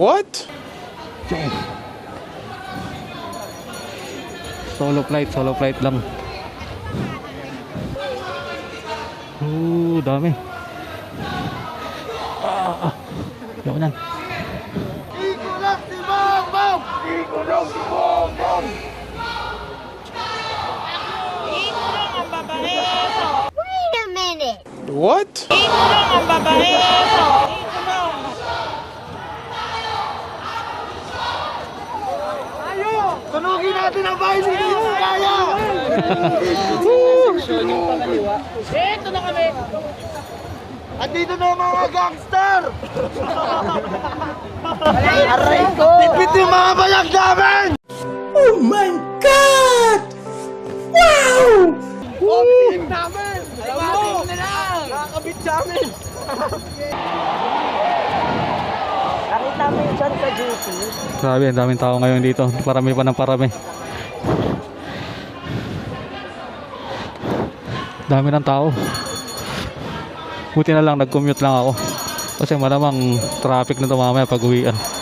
What? Solo flight, solo flight lang. Oo, dami. Ah, ah. Ayoko nan. Wait a minute. What? Tunugin natin ang bahay ni kaya! Ito na kami! At dito na mga gangster! Aray ko! Tipit yung mga balag namin! Oh my God! Wow! Oh, team namin! Alam mo! Nakakabit sa amin! Grabe, ang daming tao ngayon dito. Parami pa ng parami. Dami ng tao. Buti na lang nag-commute lang ako. Kasi malamang traffic na ito mamaya pag uwian.